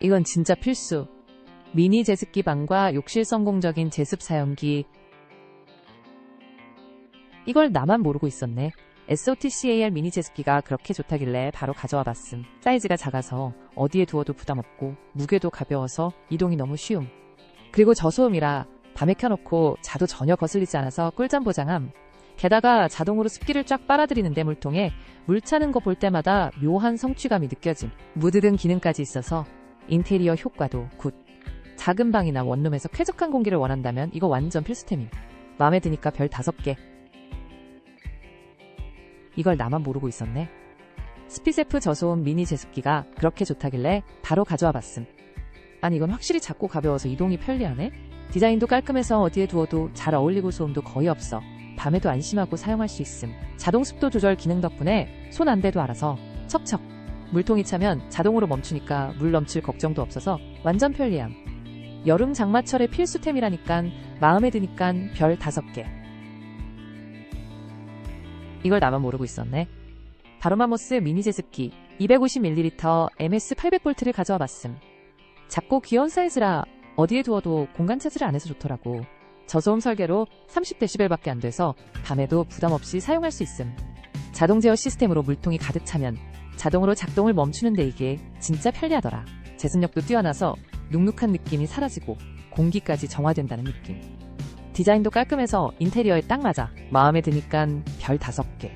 이건 진짜 필수. 미니 제습기 방과 욕실 성공적인 제습 사용기. 이걸 나만 모르고 있었네. SOTCAR 미니 제습기가 그렇게 좋다길래 바로 가져와 봤음. 사이즈가 작아서 어디에 두어도 부담 없고 무게도 가벼워서 이동이 너무 쉬움. 그리고 저소음이라 밤에 켜놓고 자도 전혀 거슬리지 않아서 꿀잠 보장함. 게다가 자동으로 습기를 쫙 빨아들이는데 물통에 물 차는 거 볼 때마다 묘한 성취감이 느껴짐. 무드 등 기능까지 있어서 인테리어 효과도 굿. 작은 방이나 원룸에서 쾌적한 공기를 원한다면 이거 완전 필수템임. 마음에 드니까 별 5개. 이걸 나만 모르고 있었네. 스피세프 저소음 미니 제습기가 그렇게 좋다길래 바로 가져와 봤음. 아니 이건 확실히 작고 가벼워서 이동이 편리하네. 디자인도 깔끔해서 어디에 두어도 잘 어울리고 소음도 거의 없어. 밤에도 안심하고 사용할 수 있음. 자동 습도 조절 기능 덕분에 손 안 대도 알아서 척척. 물통이 차면 자동으로 멈추니까 물 넘칠 걱정도 없어서 완전 편리함. 여름 장마철의 필수템이라니깐 마음에 드니깐 별 5개. 이걸 나만 모르고 있었네. 바로마모스 미니 제습기 250ml MS 800V를 가져와 봤음. 작고 귀여운 사이즈라 어디에 두어도 공간 차지를 안 해서 좋더라고. 저소음 설계로 30dB밖에 안 돼서 밤에도 부담 없이 사용할 수 있음. 자동 제어 시스템으로 물통이 가득 차면 자동으로 작동을 멈추는데 이게 진짜 편리하더라. 제습력도 뛰어나서 눅눅한 느낌이 사라지고 공기까지 정화된다는 느낌. 디자인도 깔끔해서 인테리어에 딱 맞아. 마음에 드니깐 별 5개.